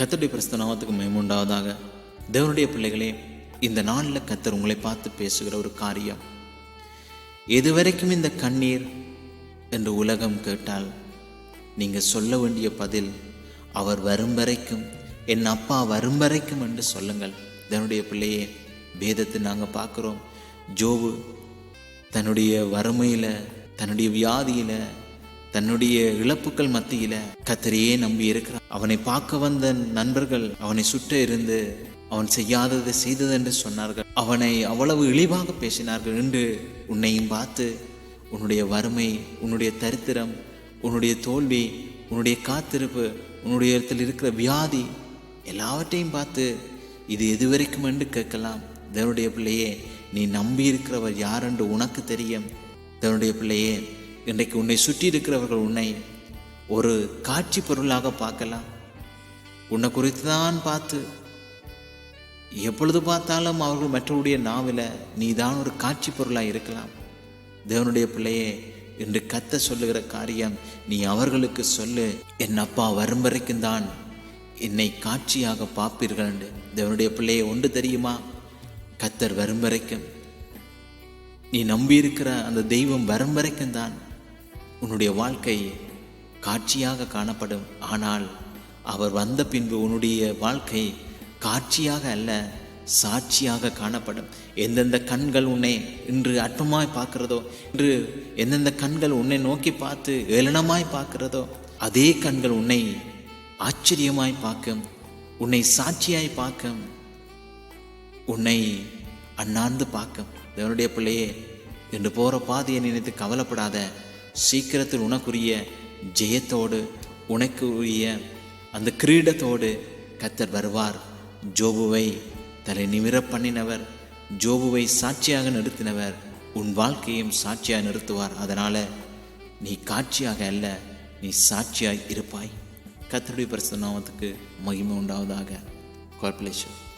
கத்தருடைய பிரஸ்த நாமத்துக்கு மேம்புண்டாவதாக தேவனுடைய பிள்ளைகளே இந்த நாளில் கத்தர் உங்களை பார்த்து பேசுகிற ஒரு காரியம். எதுவரைக்கும் இந்த கண்ணீர் என்று உலகம் கேட்டால் நீங்கள் சொல்ல வேண்டிய பதில் அவர் வரும் வரைக்கும் என் அப்பா வரும் வரைக்கும் என்று சொல்லுங்கள். தேவனுடைய பிள்ளையே வேதத்தை நாங்கள் பார்க்குறோம். ஜோவு தன்னுடைய வறுமையில் தன்னுடைய வியாதியில் தன்னுடைய இழப்புக்கள் மத்தியில கத்தரையே நம்பி இருக்கிறான். அவனை பார்க்க வந்த நண்பர்கள் அவனை சுட்ட இருந்து அவன் செய்யாததை செய்தது என்று சொன்னார்கள். அவனை அவ்வளவு இழிவாக பேசினார்கள் என்று உன்னையும் பார்த்து உன்னுடைய வறுமை உன்னுடைய தரித்திரம் உன்னுடைய தோல்வி உன்னுடைய காத்திருப்பு உன்னுடைய இடத்தில் இருக்கிற வியாதி எல்லாவற்றையும் பார்த்து இது எதுவரைக்கும் என்று கேட்கலாம். தேவனுடைய பிள்ளையே நீ நம்பி இருக்கிறவர் யார் என்று உனக்கு தெரியும். தேவனுடைய பிள்ளையே இன்றைக்கு உன்னை சுற்றி இருக்கிறவர்கள் உன்னை ஒரு காட்சி பொருளாக பார்க்கலாம். உன்னை குறித்து தான் பார்த்து எப்பொழுது பார்த்தாலும் அவர்கள் மற்றவருடைய நாவில் நீ தான் ஒரு காட்சி பொருளாக இருக்கலாம். தேவனுடைய பிள்ளையே என்று கத்த சொல்லுகிற காரியம் நீ அவர்களுக்கு சொல்லு என் அப்பா வரும் வரைக்கும் தான் என்னை காட்சியாக பார்ப்பீர்கள் என்று. தேவனுடைய பிள்ளையை ஒன்று தெரியுமா? கத்தர் வரும் வரைக்கும். நீ நம்பியிருக்கிற அந்த தெய்வம் வரும் வரைக்கும் தான் உன்னுடைய வாழ்க்கை காட்சியாக காணப்படும். ஆனால் அவர் வந்த பின்பு உன்னுடைய வாழ்க்கை காட்சியாக அல்ல சாட்சியாக காணப்படும். எந்தெந்த கண்கள் உன்னை இன்று அற்பமாய் பார்க்கிறதோ இன்று எந்தெந்த கண்கள் உன்னை நோக்கி பார்த்து ஏளனமாய் பார்க்கிறதோ அதே கண்கள் உன்னை ஆச்சரியமாய் பார்க்கும் உன்னை சாட்சியாய் பார்க்கும் உன்னை அண்ணாந்து பார்க்கும். தேவனுடைய பிள்ளையே என்று போகிற பாதையை நினைத்து கவலைப்படாத. சீக்கிரத்தில் உனக்குரிய ஜெயத்தோடு உனக்குரிய அந்த கிரீடத்தோடு கத்தர் வருவார். ஜோபுவை தலை நிமிர பண்ணினவர் ஜோபுவை சாட்சியாக நிறுத்தினவர் உன் வாழ்க்கையும் சாட்சியாக நிறுத்துவார். அதனால் நீ காட்சியாக அல்ல நீ சாட்சியாய் இருப்பாய். கத்தருடைய பரிசு மகிமை உண்டாவதாக. கார்பரேஷன்